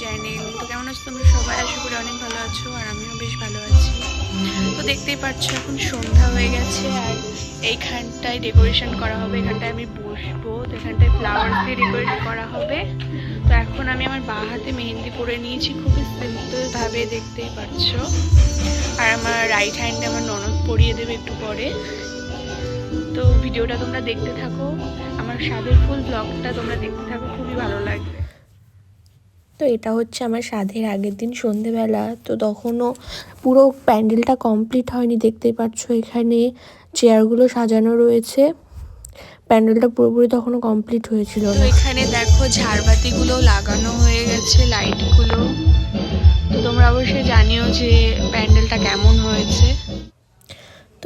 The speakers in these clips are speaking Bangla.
চ্যানেল তো কেমন আছো তোমরা সবাই? আশা করি অনেক ভালো আছো আর আমিও বেশ ভালো আছি। তো দেখতেই পাচ্ছ এখন সন্ধ্যা হয়ে গেছে আর এইখানটায় ডেকোরেশন করা হবে। এখানটায় আমি বসবো। তো এখানটায় ফ্লাওয়ার দিয়ে ডেকোরেট করা হবে। তো এখন আমি আমার বাঁ হাতে মেহেন্দি করে নিয়েছি। খুবই সিম্পলভাবে দেখতেই পাচ্ছ। আর আমার রাইট হ্যান্ডে আমার ননদ পরিয়ে দেবে একটু পরে। তো ভিডিওটা তোমরা দেখতে থাকো। আমার স্বাদের ফুল ব্লগটা তোমরা দেখতে থাকো। খুবই ভালো লাগবে। তো এটা হচ্ছে আমার সাধের আগের দিন সন্ধেবেলা। তো তখনও পুরো প্যান্ডেলটা কমপ্লিট হয়নি, দেখতেই পাচ্ছ এখানে চেয়ারগুলো সাজানো রয়েছে। প্যান্ডেলটা পুরোপুরি তখনও কমপ্লিট হয়েছিল তো এখানে দেখো ঝাড়বাতিগুলো লাগানো হয়ে গেছে, লাইটগুলো। তো তোমরা অবশ্যই জানিও যে প্যান্ডেলটা কেমন হয়েছে।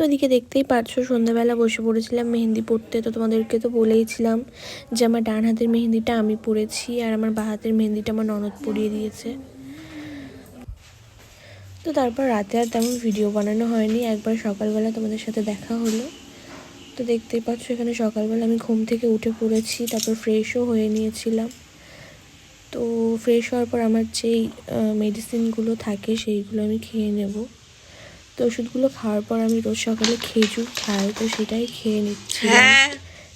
তো এদিকে দেখতেই পাচ্ছ সন্ধ্যাবেলা বসে পড়েছিলাম মেহেন্দি পড়তে। তো তোমাদেরকে তো বলেইছিলাম যে আমার ডান হাতের মেহেন্দিটা আমি পড়েছি আর আমার বাঁ হাতের মেহেন্দিটা আমার ননদ পরিয়ে দিয়েছে। তো তারপর রাতে আর তেমন ভিডিও বানানো হয়নি, একবার সকালবেলা তোমাদের সাথে দেখা হলো। তো দেখতেই পাচ্ছ এখানে সকালবেলা আমি ঘুম থেকে উঠে পড়েছি, তারপর ফ্রেশও হয়ে নিয়েছিলাম। তো ফ্রেশ হওয়ার পর আমার যেই মেডিসিনগুলো থাকে সেইগুলো আমি খেয়ে নেব। তো ওষুধগুলো খাওয়ার পর আমি রোজ সকালে খেজুর খাই তো সেটাই খেয়ে নিচ্ছি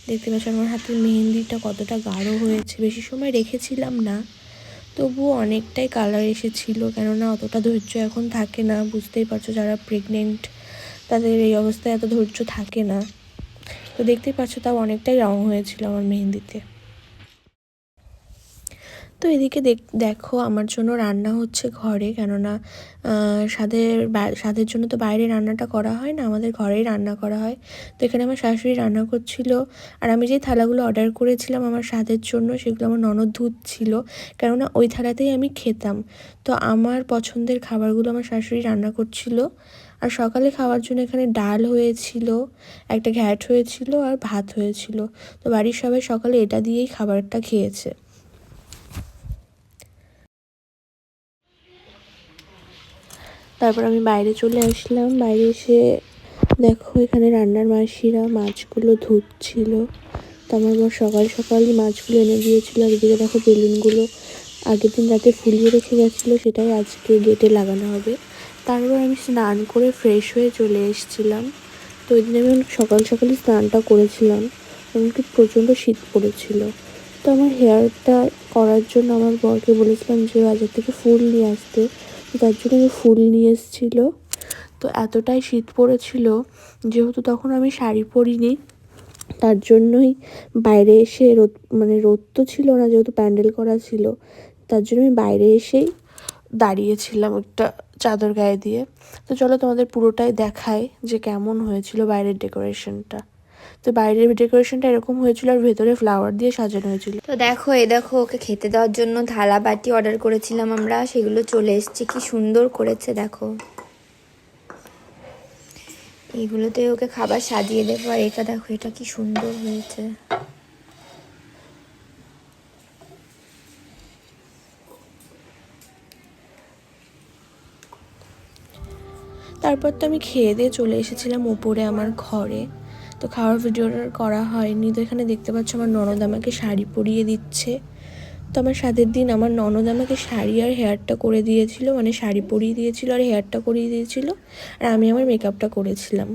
দেখতে পাচ্ছি আমার হাতের মেহেন্দিটা কতটা গাঢ় হয়েছে বেশি সময় রেখেছিলাম না। তবুও অনেকটাই কালার এসেছিল কেননা অতটা ধৈর্য এখন থাকে না। বুঝতেই পারছ যারা প্রেগনেন্ট তাদের এই অবস্থায় এত ধৈর্য থাকে না। তো দেখতেই পাচ্ছ তাও অনেকটাই রং হয়েছিল আমার মেহেন্দিতে। তো এদিকে দেখ- আমার জন্য রান্না হচ্ছে ঘরে। কেননা স্বাদের স্বাদের জন্য তো বাইরে রান্নাটা করা হয় না, আমাদের ঘরেই রান্না করা হয়। তো এখানে আমার শাশুড়ি রান্না করছিল। আর আমি যেই থালাগুলো অর্ডার করেছিলাম আমার স্বাদের জন্য, সেগুলো আমার ননদ ছিল। কেননা, ওই থালাতেই আমি খেতাম। তো আমার পছন্দের খাবারগুলো আমার শাশুড়ি রান্না করছিল। আর সকালে খাওয়ার জন্য এখানে ডাল হয়েছিল, একটা ঘ্যাট হয়েছিল আর ভাত হয়েছিল। তো বাড়ির সবাই সকালে এটা দিয়েই খাবারটা খেয়েছে। তারপর আমি বাইরে চলে আসলাম। বাইরে এসে দেখো এখানে রান্নার মাসিরা মাছগুলো ধুচ্ছিল। তো আমার বর সকাল সকালই মাছগুলো এনে দিয়েছিল। আর এদিকে দেখো বেলুনগুলো আগের দিন রাতে ফুলিয়ে রেখে গেছিল, সেটাই আজকে গেটে লাগানো হবে। তারপর আমি স্নান করে ফ্রেশ হয়ে চলে এসেছিলাম। তো ওই দিন আমি সকাল সকালই স্নানটা করেছিলাম। এমনকি প্রচণ্ড শীত পড়েছিল। তো আমার হেয়ারটা করার জন্য আমার বরকে বলেছিলাম যে বাজার থেকে ফুল নিয়ে আসতে। তার জন্য আমি ফুল নিয়ে এসেছিল। তো এতটাই শীত পড়েছিল, যেহেতু তখন আমি শাড়ি পরিনি, তার জন্যই বাইরে এসে রোদ মানে রোদ তো ছিল না যেহেতু প্যান্ডেল করা ছিল, তার জন্য আমি বাইরে এসেই দাঁড়িয়েছিলাম একটা চাদর গায়ে দিয়ে। তো চলো তোমাদের পুরোটাই দেখায় যে কেমন হয়েছিল বাইরের ডেকোরেশনটা তো বাইরের ডেকোরেশনটা এরকম হয়েছিল আর ভেতরে ফ্লাওয়ার দিয়ে সাজানো হয়েছিল। তো দেখো এই দেখো ওকে খেতে দেওয়ার জন্য থালা বাটি অর্ডার করেছিলাম আমরা সেগুলো চলে এসেছে কি সুন্দর করেছে দেখো। এইগুলোতে ওকে খাবার সাজিয়ে দেবো আর এটা দেখো এটা কি সুন্দর হয়েছে। তারপর তো আমি খেয়ে দিয়ে চলে এসেছিলাম উপরে আমার ঘরে। তো খাওয়ার ভিডিওটা করা হয়নি। তো এখানে দেখতে পাচ্ছ আমার ননদ আমাকে শাড়ি পরিয়ে দিচ্ছে। তো আমার সাতের দিন আমার ননদ আমাকে শাড়ি আর হেয়ারটা করে দিয়েছিল মানে শাড়ি পরিয়ে দিয়েছিল আর হেয়ারটা করিয়ে দিয়েছিল, আর আমি আমার মেকআপটা করেছিলাম।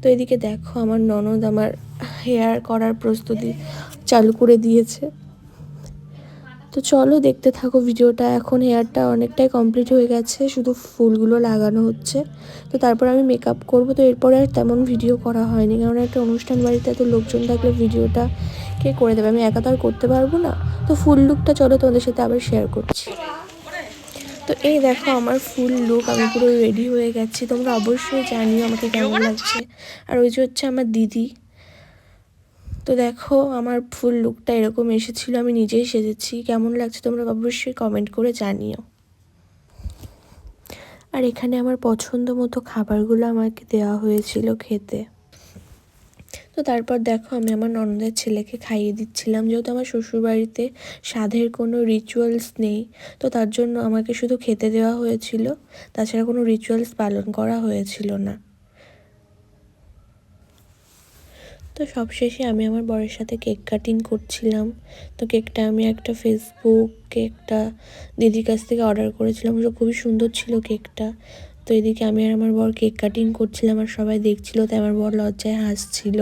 তো এদিকে দেখো আমার ননদ আমার হেয়ার করার প্রস্তুতি চালু করে দিয়েছে। তো চলো দেখতে থাকো ভিডিওটা। এখন হেয়ারটা অনেকটাই কমপ্লিট হয়ে গেছে, শুধু ফুলগুলো লাগানো হচ্ছে। তো তারপর আমি মেকআপ করব, তো এরপরে আর তেমন ভিডিও করা হয়নি। কারণ একটা অনুষ্ঠান বাড়িতে এত লোকজন থাকলে ভিডিওটা কে করে দেবে? আমি একা তো আর করতে পারব না। তো ফুল লুকটা চলো তোমাদের সাথে আবার শেয়ার করছি। তো এই দেখো আমার ফুল লুক আমি পুরো রেডি হয়ে গেছি। তোমরা অবশ্যই জানিও আমাকে কেমন লাগছে। আর ওই যে হচ্ছে আমার দিদি। তো দেখো, আমার ফুল লুকটা এরকম এসেছিল, আমি নিজেই সেজেছি। কেমন লাগছে তোমরা অবশ্যই কমেন্ট করে জানিও। আর এখানে আমার পছন্দ মতো খাবারগুলো আমাকে দেওয়া হয়েছিল খেতে। তো তারপর দেখো, আমি আমার ননদের ছেলেকে খাইয়ে দিচ্ছিলাম। যেহেতু আমার শ্বশুরবাড়িতে স্বাদের কোনো রিচুয়ালস নেই, তো তার জন্য আমাকে শুধু খেতে দেওয়া হয়েছিল। তাছাড়া কোনো রিচুয়ালস পালন করা হয়েছিল না। তো সবশেষে আমি আমার বরের সাথে কেক কাটিং করছিলাম। তো কেকটা আমি একটা ফেসবুক কেকটা দিদির কাছ থেকে অর্ডার করেছিলাম। ওটা খুবই সুন্দর ছিল কেকটা। তো এদিকে আমি আর আমার বর কেক কাটিং করছিলাম আর সবাই দেখছিল, তাই আমার বর লজ্জায় হাসছিল।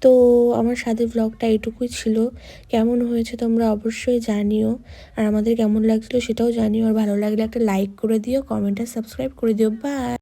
তো আমার সাথে ব্লগটা এটুকুই ছিল। কেমন হয়েছে তোমরা অবশ্যই জানিও। আর আমাদের কেমন লাগছিল সেটাও জানিও। আর ভালো লাগলে একটা লাইক করে দিও কমেন্ট আর সাবস্ক্রাইব করে দিও। বাই